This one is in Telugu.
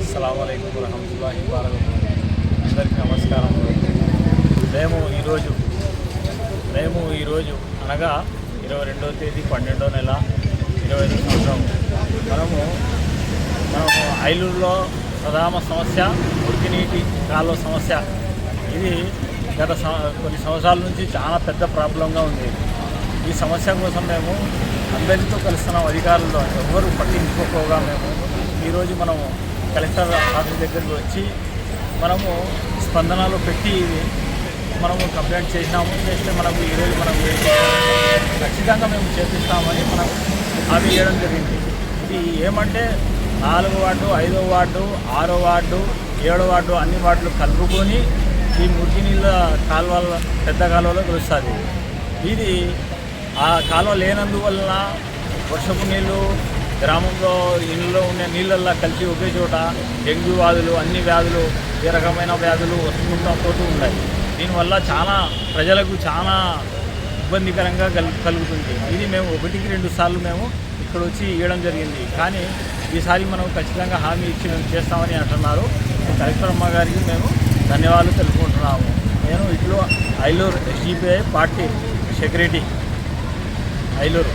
అస్సలం వరహమతుల్లాహి వరకatuh అందరికీ నమస్కారం. మేము ఈరోజు మేము ఈరోజు అనగా ఇరవై రెండవ తేదీ పన్నెండో నెల ఇరవై ఐదు సంవత్సరం. మనము మనము ఐలూరులో ప్రధాన సమస్య మురికినీటి కాలువ సమస్య. ఇది గత కొన్ని సంవత్సరాల నుంచి చాలా పెద్ద ప్రాబ్లంగా ఉంది. ఈ సమస్య కోసం మేము అందరితో కలుస్తున్నాం అధికారులతో. ఎవరు పట్టించుకోకపోగా మేము ఈరోజు మనము కలెక్టర్ ఆఫీస్ దగ్గరికి వచ్చి మనము స్పందనలో పెట్టి మనము కంప్లైంట్ చేసినాము. చేస్తే మనకు ఈరోజు మనం ఖచ్చితంగా మేము చేపిస్తామని మనం హామీ చేయడం జరిగింది. ఇది ఏమంటే నాలుగు వార్డు ఐదో వార్డు ఆరో వార్డు ఏడో వార్డు అన్ని వార్డులు కలుపుకొని ఈ మురికి నీళ్ళ కాలువల పెద్ద కాలువలో కలుస్తుంది. ఇది ఆ కాలువ లేనందువలన వర్షపు నీళ్ళు గ్రామంలో ఇళ్ళలో ఉండే నీళ్ళల్లో కలిసి ఒకే చోట డెంగ్యూ వ్యాధులు అన్ని వ్యాధులు ఏ రకమైన వ్యాధులు వస్తుంటా పోతూ ఉన్నాయి. దీనివల్ల చాలా ప్రజలకు చాలా ఇబ్బందికరంగా కల్ కలుగుతుంది. ఇది మేము ఒకటికి రెండు సార్లు మేము ఇక్కడ వచ్చి ఇవ్వడం జరిగింది. కానీ ఈసారి మనం ఖచ్చితంగా హామీ ఇచ్చి మేము చేస్తామని అంటున్నారు. కలెక్టర్ అమ్మ గారికి మేము ధన్యవాదాలు తెలుపుకుంటున్నాము. నేను ఇట్లో Ailuru SDPI party secretary. Ailuru.